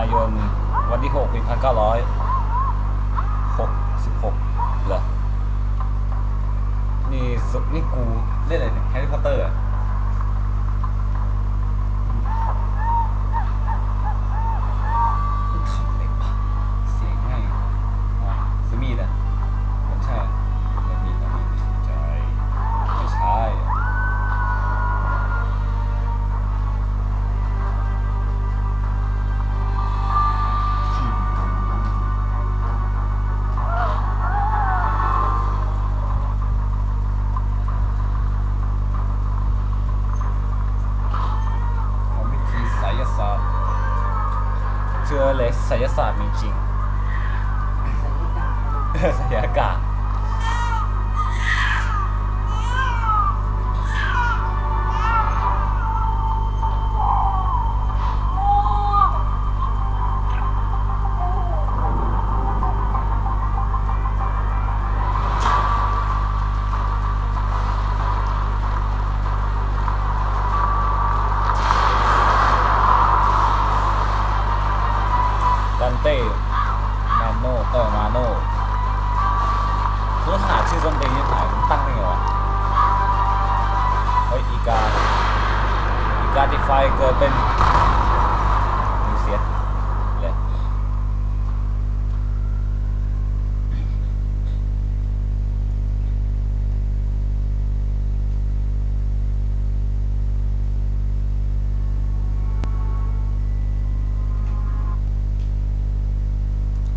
ายน วันที่6ปี1966เหรอ นี่สุนี่กูเล่นอะไรเนี่ยแฮร์รี่พอตเตอร์อะ อีกาติไฟเกิดเป็นมิวเซียเลย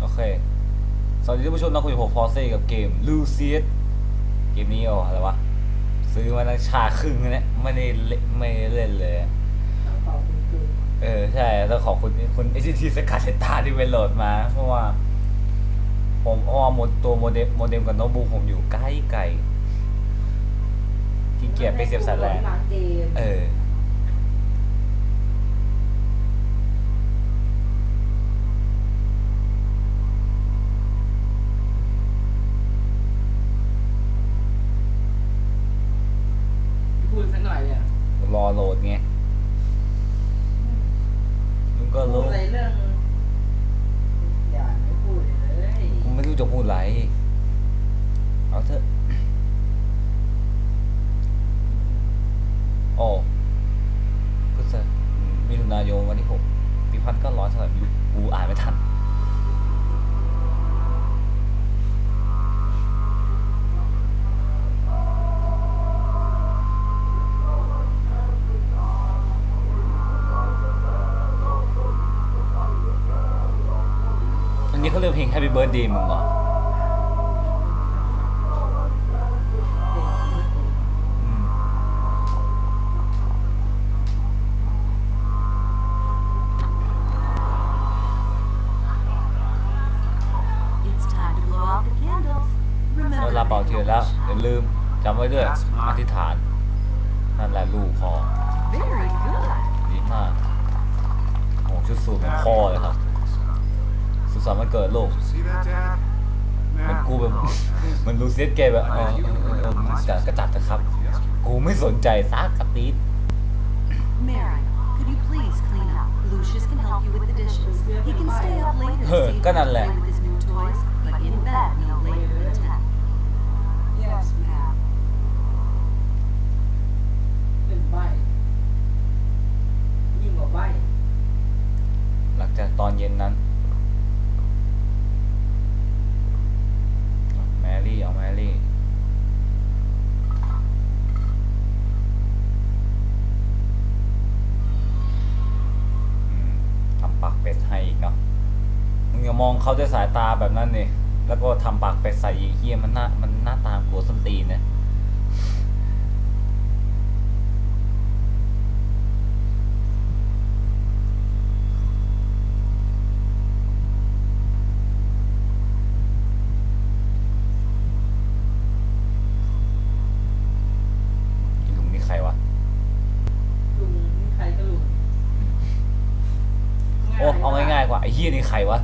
โอเค สวัสดีท่านผู้ชมนะคุยกับผมฟอร์เซ่กับเกมลูเซียสเกมนี้เอาอะไรวะ ซื้อมาตั้งชาครึ่งเนี่ยไม่ได้เล่นไม่ได้เล่นเลยเออใช่ต้องขอบคุณคุณเอ t ทีสกัดเลตาที่ไปโหลดมา เพราะว่า ผมอ้อมดตัวโมเด็มโมเด็มกับโน้ตบุ๊กผมอยู่ใกล้ไกลขี้เกียจไปเสียบสายแลนเออ รอโหลดไงมึงก็พูรู้ดอะไรเรื่องอย่าไม่พูดเลยกูไม่รู้จะพูดอะไรเอาเถอะโอ้ก็จะมิถุนายนวันที่หกปีพันเก้าร้อยเท่าไหร่ไม่รู้กูอ่านไม่ทัน นี้เขาเรียกเพลง Happy Birthday มึงเหรอ อืม It's time to blow out the candles. เว Remember ลา to เป่า make เทียน a แล้ว wish. อย่าลืมจำไว้ด้วยอธิษฐาน นั่นแหละลูกพอ Very good. ดีมากโอ้ชุดสูทของพ่อเลยครับ สุขสันต์วันเกิดลูก See that, Dad? มันกูแบบ มันรู้เซ็ตเกมแบบเออเออเออเออมึงจัดก็จัดนะครับ กูไม่สนใจซักกระตีด Mary, could you please clean up? Lucius can help you with the dishes. He can stay up later Huh, so he cái can này là- play with his new toys, but in bed ใครวะ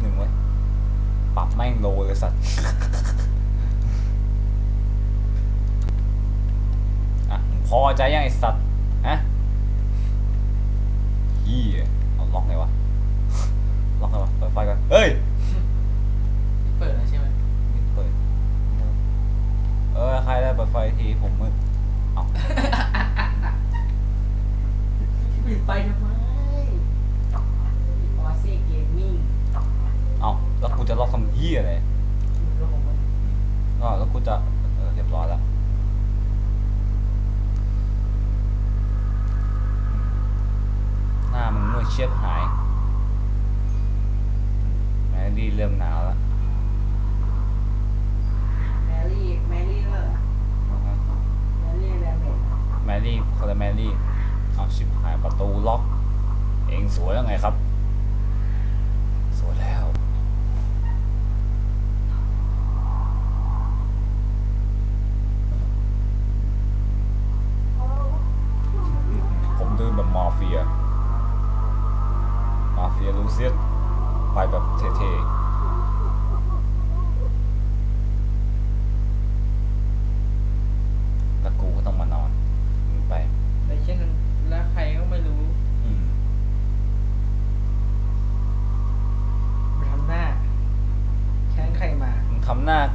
หนึ่งไว้ปรับแม่งโลเลยสัตว์อะพอใจยังไอสัตว์อะฮี่เอาล็อกไงวะ ล็อกไงวะเปิดไฟกันเฮ้ย ชื่อะไรอ๋อแล้วกูจะ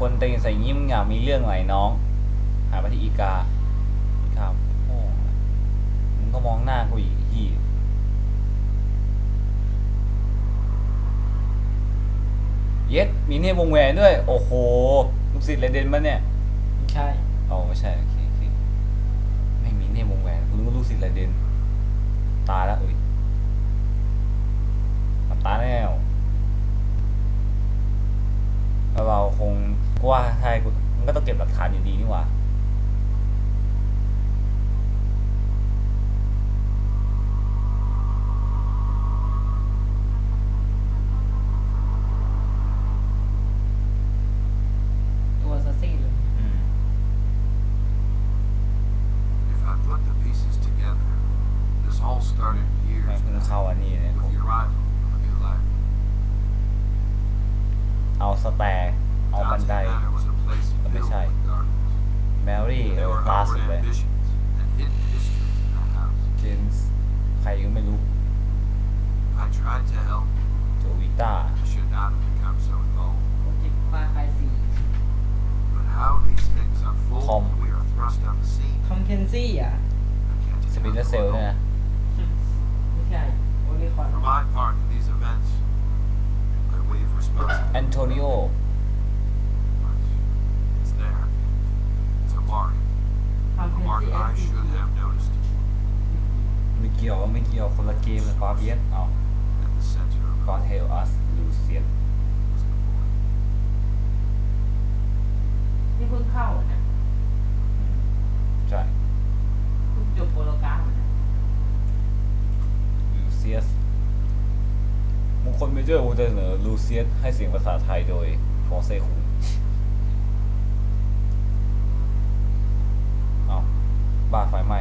คนเต็งใส่ยิ้มอยากมีเรื่องไหนน้อง หาไปที่อีกาครับโอ้มึงก็มองหน้ากูอีกทีเย็ดมีเนี่ยวงแหวนด้วย โอ้โหลูกศิษย์เรเดนมาเนี่ยไม่ใช่อ๋อไม่ใช่โอเคโอเคไม่มีเนี่ยวงแหวนคุณก็ลูกศิษย์เรเดนตายแล้วอย กูมันก็ต้องเก็บหลักฐานอยู่ดีนี่หว่า 重要。 คนเมเจอร์วงจะเสนอลูเซียสให้เสียงภาษาไทยโดยฟอเซคุเอาบ้าไฟไหม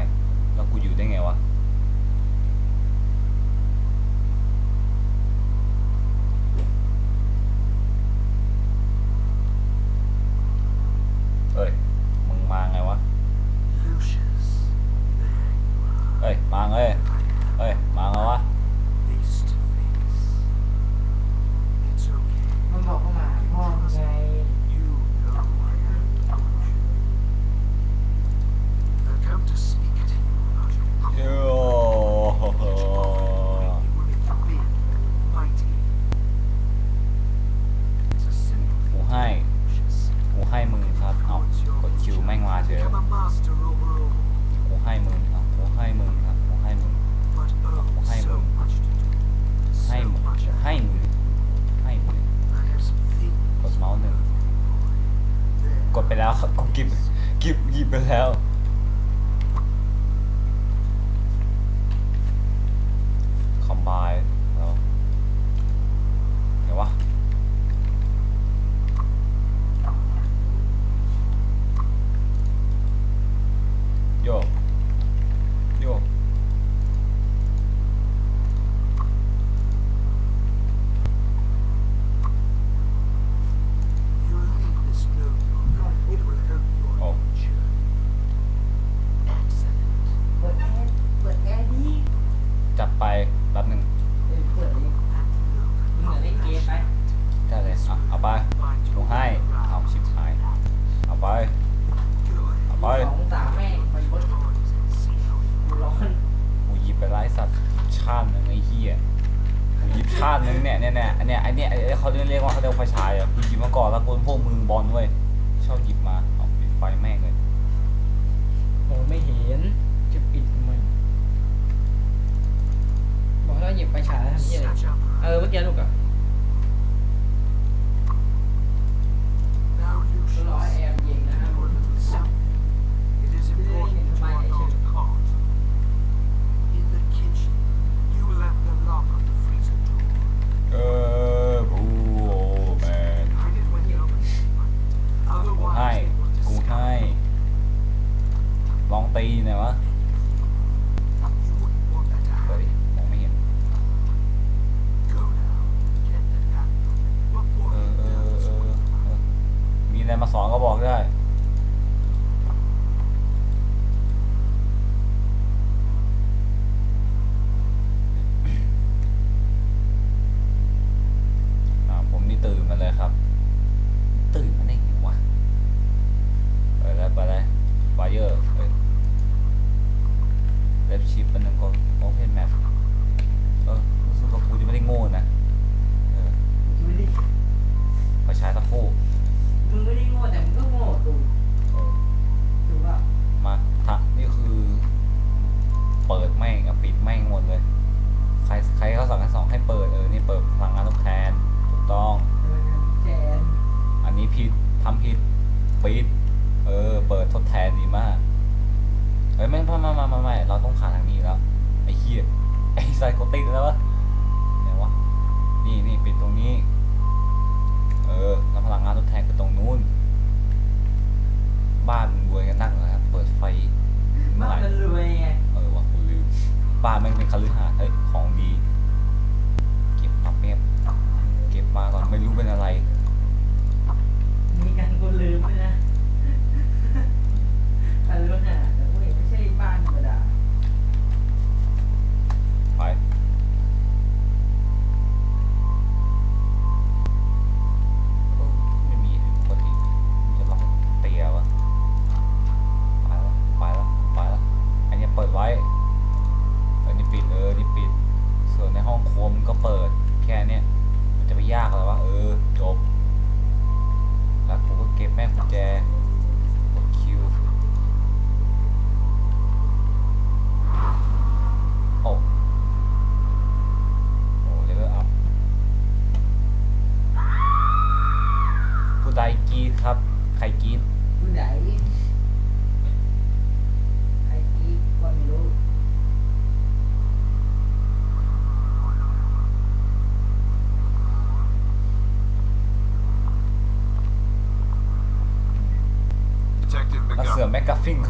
าติหนึ่งไอ้เหี้ยกูยิบชาติหนึ่งเนี่ยเนี่ยเนี่ยอันเนี้ยไอเนี้ยไอ้เขาเรียกว่าเขาเรียกไฟฉายอะกูหยิบมาก่อนแล้วกูพวกมึงบอลเว้ยชอบหยิบมาเอาปิดไฟแม่งเลยโอ้ไม่เห็นจะปิดทำไมบอกแล้วหยิบไฟฉายแล้วทำยังไงเออเมื่อกี้ลูกอะร้อยเอม ปิดเออ นี่เปิดพลังงานทดแทนถูกต้องเออแจนอันนี้ผิดทำผิดปิดเออ เปิดทดแทนดีมากเฮ้ยไม่ไม่ไม่ไม่ไม่ไม่เราต้องขาทางนี้แล้วไอ้เหี้ยไอ้ไซโคติกแล้ววะไหนวะนี่นี่ปิดตรงนี้ เออแล้วพลังงานทดแทนคือตรงนู้น บ้านมึงรวยกันนั่งเหรอครับเปิดไฟเมื่อบ้าไหนร่มันรวยไงเออว่ะกูลืมบ้านแม่งเป็นคฤหาสน์เฮ้ยของดี มาก่อนไม่รู้เป็นอะไร มีการก็ลืมเลยนะ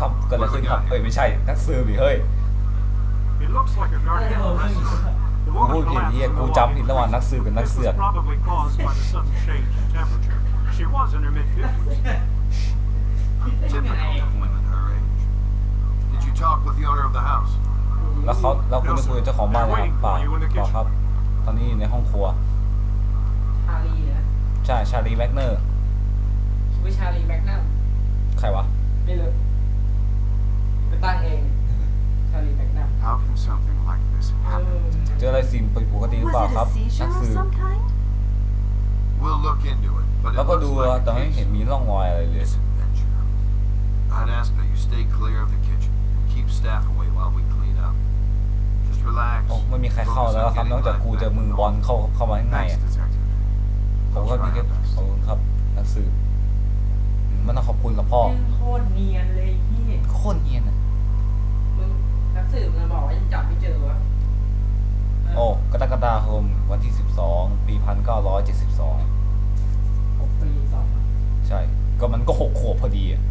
ครับเกิดอะไรขึ้นครับเอ้ยไม่ใช่นักสืบดิเฮ้ย It looks like a อะไร guardian ของมึง arrest. The กู woman พูดผิด collapsed เฮีย in กู the จำผิดระหว่างนักสืบกับนัก This เสือก was probably caused by the sudden change in temperature. She was in her mid-50s. ได้ไง Typical of women her age. Did you talk with the owner of the house? แล้วเขาแล้วคุณได้คุยกับเจ้าของบ้านนะครับเปล่าเปล่าครับ ตอนนี้อยู่ในห้องครัว ชาลีนะใช่ชาลีแบ็กเนอร์คิดว่าชาลีแม็กนัมใครวะ ไม่รู้ไป ตั้งเองชาลีแม็กนัม How can something like this เออเจออะไรสิ่งผิดปกติหรือเปล่า Was it ครับ a นั seizure ก of สืบ some kind? We'll look into it, but it แล้วก็ looks ดู like แต่ a ไม่ case เห็น of มีร่องรอยอะไรเลย misadventure. I'd ask that you stay clear of the kitchen and keep staff away while we clean up. Just relax. โอ้ไม่มีใครเข้าแล้วครับ นอกจากกูเจอมือบอลเข้าเข้ามาข้างใน Thanks, อะ detective. ผมก็มีแค่ขอบคุณครับนักสืบอืมมันต้องขอบคุณกับพ่อ แม่งโคตรเนียนเลยพี่ โคตรเนียนนะมึงนัก สืบมันบอกว่ายังจับไม่เจอวะโอ้กรกฎาคมวันที่ 12 ปี 1972 หกปีต่อมา ใช่ ก็มันก็หกขวบพอดีอะ